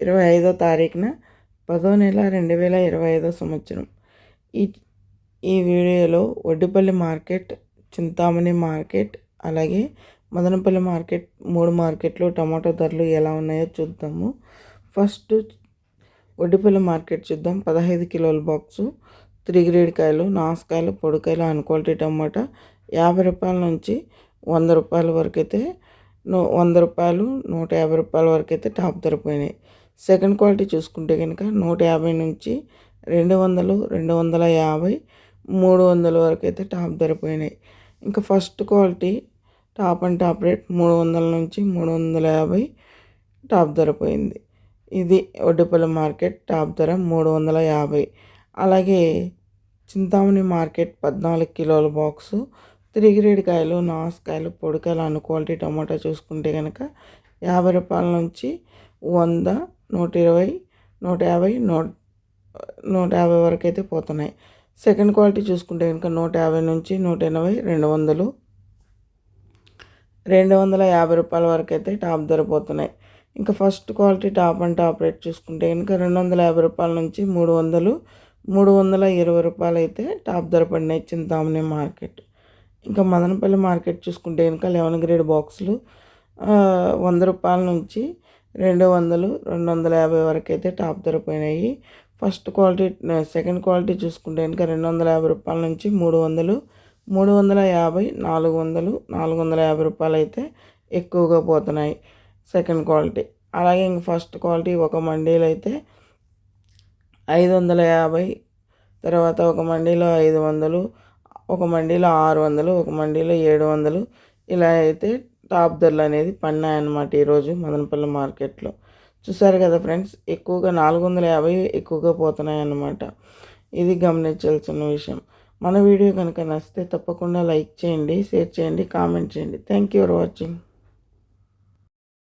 ఇరవై ఐదో తారీఖున పదో నెల రెండు వేల ఇరవై ఐదో సంవత్సరం. ఈ ఈ వీడియోలో వడ్డిపల్లి మార్కెట్ చింతామణి మార్కెట్ అలాగే మదనపల్లి మార్కెట్ మూడు మార్కెట్లు టమాటో ధరలు ఎలా ఉన్నాయో చూద్దాము. ఫస్ట్ వడ్డిపల్లి మార్కెట్ చూద్దాం. పదహైదు కిలోల బాక్సు త్రీ గ్రేడ్ కాయలు నాసుకాయలు పొడికాయలు అన్ క్వాలిటీ టమాటా యాభై రూపాయల నుంచి వంద రూపాయల వరకు అయితే వంద రూపాయలు నూట యాభై రూపాయల వరకు అయితే టాప్ ధరిపోయినాయి సెకండ్ క్వాలిటీ చూసుకుంటే కనుక నూట యాభై నుంచి రెండు వందలు రెండు వందల యాభై మూడు వందల వరకు అయితే టాప్ ధరిపోయినాయి ఇంకా first quality top and top rate మూడు వందల నుంచి మూడు వందల యాభై టాప్ ధర పోయింది. ఇది ఒడ్డుపల్లి మార్కెట్ టాప్ ధర మూడు వందల యాభై. అలాగే చింతామణి మార్కెట్ పద్నాలుగు కిలోల బాక్సు త్రీ గ్రేడ్ కాయలు నాసుకాయలు పొడికాయలు అన్ని క్వాలిటీ టమాటా చూసుకుంటే కనుక యాభై రూపాయల నుంచి వంద నూట ఇరవై నూట యాభై నూట నూట యాభై వరకు అయితే పోతున్నాయి. సెకండ్ క్వాలిటీ చూసుకుంటే కనుక నూట యాభై నుంచి నూట ఎనభై రెండు వందలు రెండు వందల యాభై రూపాయల వరకు అయితే టాప్ ధర పోతున్నాయి. ఇంకా first quality top and top rate చూసుకుంటే కనుక రెండు వందల యాభై రూపాయల నుంచి మూడు వందలు మూడు వందల ఇరవై రూపాయలు అయితే టాప్ ధర పడినాయి చింతామణి మార్కెట్. ఇంకా మదనపల్లి మార్కెట్ చూసుకుంటే కనుక లెవెన్ గ్రేడ్ బాక్సులు వంద రూపాయల నుంచి రెండు వందలు రెండు వందల యాభై వరకు అయితే టాప్ ధరపోయినాయి ఫస్ట్ క్వాలిటీ సెకండ్ క్వాలిటీ చూసుకుంటే కనుక రెండు వందల యాభై రూపాయల నుంచి మూడు వందలు మూడు వందల యాభై నాలుగు వందలు నాలుగు వందల యాభై రూపాయలు అయితే ఎక్కువగా పోతున్నాయి సెకండ్ క్వాలిటీ. అలాగే ఇంక ఫస్ట్ క్వాలిటీ ఒక మండీలో అయితే ఐదు వందల యాభై తర్వాత ఒక మండీలో ఐదు వందలు ఒక మండీలో ఆరు వందలు ఒక మండీలో ఏడు వందలు ఇలా అయితే టాప్ ధరలు అనేది పన్నాయన్నమాట ఈరోజు మదనపల్లి మార్కెట్లో. చూసారు కదా ఫ్రెండ్స్ ఎక్కువగా నాలుగు వందల యాభై ఎక్కువగా పోతున్నాయి అన్నమాట. ఇది గమనించాల్సిన విషయం. మన వీడియో కనుక నచ్చితే తప్పకుండా లైక్ చేయండి షేర్ చేయండి కామెంట్ చేయండి. Thank you for watching